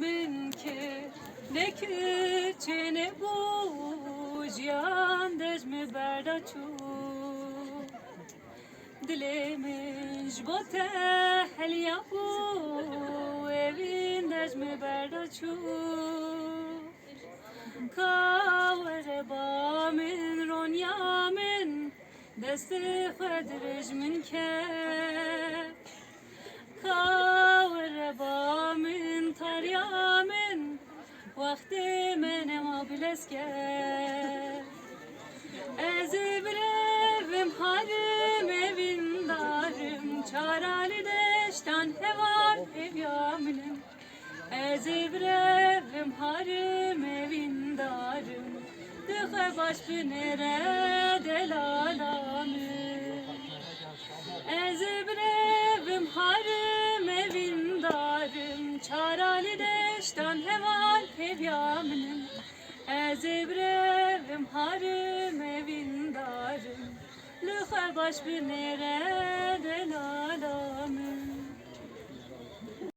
من که نکه چنه بوجیان دجم بردا چو دلمش با تهلیا بو evin dejme berda çu Kavre ba min ronya Vakti menem abileske Ez brevim harim evin darım Çarali deştan hevar ev yaminim Ez brevim harim evin darım Dıkı baş دشتان همان پیامنم از ابرم حرم ویندارم لخه باش بینره دلالامم